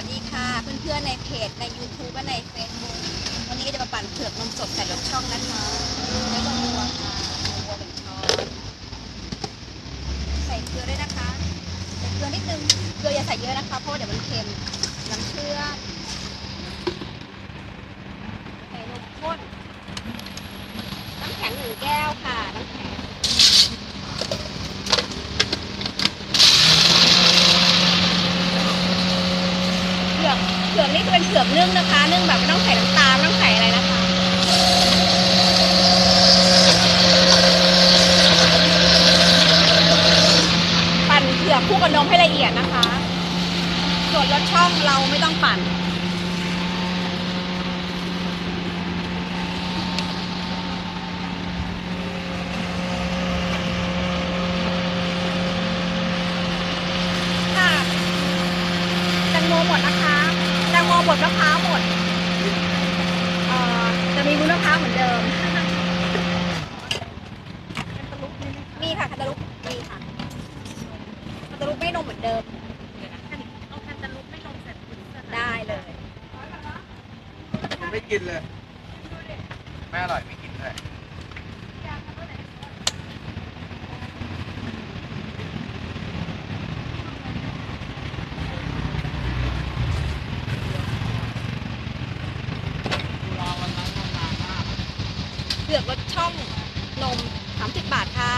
วัสดีค่ะ เพื่อนๆในเพจใน YouTube และใน Facebook วันนี้จะมาปั่นเผือกนมสดใส่รสช่องนะคะแล้วก็วัวค่ะวัวหนึ่งช้อนใส่เกลือด้วยนะคะใส่เกลือนิดนึงเกลืออย่าใส่เยอะนะคะเพราะว่าเดี๋ยวมันเค็มน้ำเชื่อมใส่นมข้น น้ำแข็งหนึ่งแก้วค่ะ น้ำแข็ง เผือกเผือกนี่จะเป็นเผือกนึ่งนะคะ นึ่งแบบไม่ต้องใส่น้ำตาลไม่ต้องใส่อะไรนะคะ ปั่นเผือกคู่กับนมให้ละเอียดนะคะ ส่วนรสช่องเราไม่ต้องปั่นค่ะแตงโมหมดนะคะ แตงโมหมดมะพร้าวหมดเอ่อจะมีวุ้นมะพร้าวเหมือนเดิม มีค่ะคาตาลุกมีค่ะคาตาลุกไม่นมเหมือนเดิม เอาแคนตาลูปไม่ลงเสร็จได้เลย ไม่กินเลย ไม่อร่อยไม่กินเลย เผือกรสช่องนม 30 บาทค่ะ